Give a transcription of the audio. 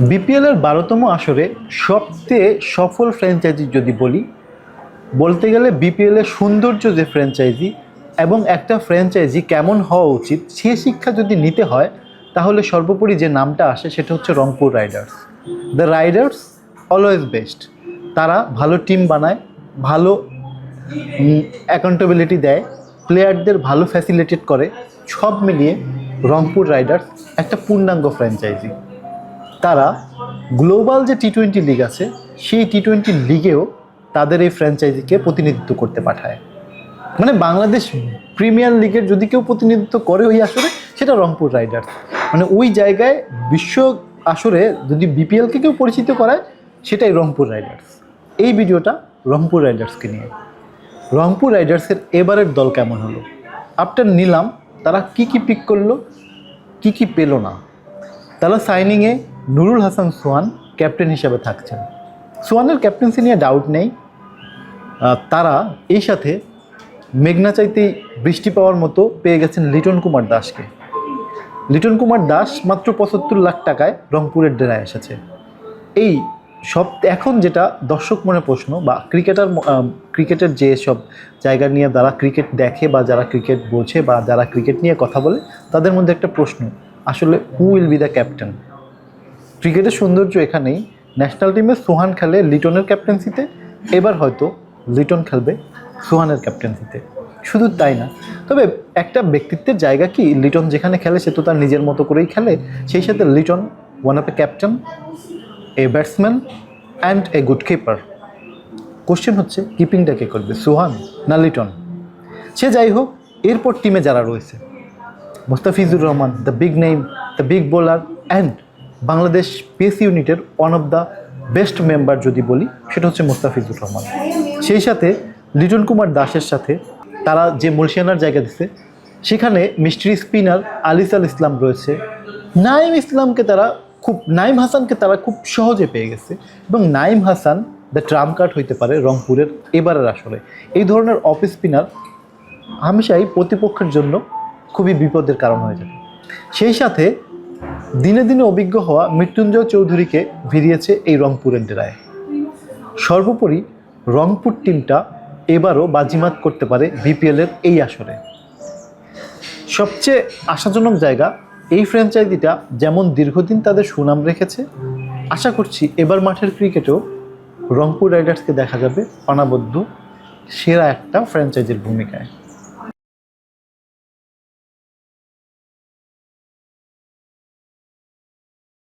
বিপিএলের বারোতম আসরে সবচেয়ে সফল ফ্র্যাঞ্চাইজি যদি বলি, বলতে গেলে বিপিএলের সৌন্দর্য যে ফ্র্যাঞ্চাইজি এবং একটা ফ্র্যাঞ্চাইজি কেমন হওয়া উচিত, সে শিক্ষা যদি নিতে হয়, তাহলে সর্বোপরি যে নামটা আসে সেটা হচ্ছে Rangpur riders. The riders always best তারা ভালো টিম বানায়, ভালো অ্যাকাউন্টেবিলিটি দেয় প্লেয়ারদের ভালো ফ্যাসিলিটেট করে, সব মিলিয়ে রংপুর রাইডার্স একটা পূর্ণাঙ্গ ফ্র্যাঞ্চাইজি তারা গ্লোবাল যে টি টোয়েন্টি লিগ আছে, সেই টি টোয়েন্টি লিগেও তাদের এই ফ্র্যাঞ্চাইজিকে প্রতিনিধিত্ব করতে পাঠায়। মানে বাংলাদেশ প্রিমিয়ার লিগের যদি কেউ প্রতিনিধিত্ব করে ওই আসরে, সেটা রংপুর রাইডার্স। মানে ওই জায়গায় বিশ্ব আসরে যদি বিপিএলকে কেউ পরিচিত করায়, সেটাই রংপুর রাইডার্স। এই ভিডিওটা রংপুর রাইডার্সকে নিয়ে। রংপুর রাইডার্সের এবারের দল কেমন হলো? আফটার নিলাম, তারা কি কি পিক করল, কি কি পেল না? তারা সাইনিংয়ে নুরুল হাসান সোয়ান ক্যাপ্টেন হিসাবে থাকছেন। সোহানের ক্যাপ্টেন্সি নিয়ে ডাউট নেই। তারা এই সাথে মেঘনা চাইতেই বৃষ্টি পাওয়ার মতো পেয়ে গেছেন লিটন কুমার দাসকে। লিটন কুমার দাস মাত্র পঁচাত্তর লাখ টাকায় রংপুরের ডেরায় এসেছে। এই সব, এখন যেটা দর্শক মনে প্রশ্ন বা ক্রিকেটার ক্রিকেটের যে সব জায়গা নিয়ে যারা ক্রিকেট দেখে বা যারা ক্রিকেট বোঝে বা যারা ক্রিকেট নিয়ে কথা বলে, তাদের মধ্যে একটা প্রশ্ন, আসলে who will be the captain ক্রিকেটের সৌন্দর্য এখানেই। ন্যাশনাল টিমে সোহান খেলে লিটনের ক্যাপ্টেন্সিতে এবার হয়তো লিটন খেলবে সোহানের ক্যাপ্টেন্সিতে শুধু তাই না, তবে একটা ব্যক্তিত্বের জায়গা কি? লিটন যেখানে খেলে সে তো তার নিজের মতো করেই খেলে। সেই সাথে Liton one of a captain a batsman and a good keeper question হচ্ছে কিপিংটা কে করবে, সোহান না লিটন? সে যাই হোক, এরপর টিমে যারা রয়েছে, Mustafizur Rahman the big name the big bowler and Bangladesh pace ইউনিটের one of the best member যদি বলি, সেটা হচ্ছে মুস্তাফিজুর রহমান। সেই সাথে লিটন কুমার দাসের সাথে তারা যে মুলশিয়ানার জায়গা দিচ্ছে সেখানে মিস্ট্রি স্পিনার আলিসাল ইসলাম রয়েছে। নাইম ইসলামকে তারা খুব, নাইম হাসানকে তারা খুব সহজে পেয়ে গেছে এবং Naim Hasan the trump card হইতে পারে রংপুরের এবারের আসলে এই ধরনের অফ স্পিনার হামেশাই প্রতিপক্ষের জন্য খুবই বিপদের কারণ হয়ে যায় সেই সাথে দিনে দিনে অভিজ্ঞ হওয়া মৃত্যুঞ্জয় চৌধুরীকে ভিড়িয়েছে এই রংপুরের ডেরায় সর্বোপরি রংপুর টিমটা এবারও বাজিমাত করতে পারে বিপিএলের এই আসরে। সবচেয়ে আশাজনক জায়গা এই ফ্র্যাঞ্চাইজিটা যেমন দীর্ঘদিন তাদের সুনাম রেখেছে, আশা করছি এবার মাঠের ক্রিকেটেও রংপুর রাইডার্সকে দেখা যাবে অনাবদ্ধ সেরা একটা ফ্র্যাঞ্চাইজির ভূমিকায়।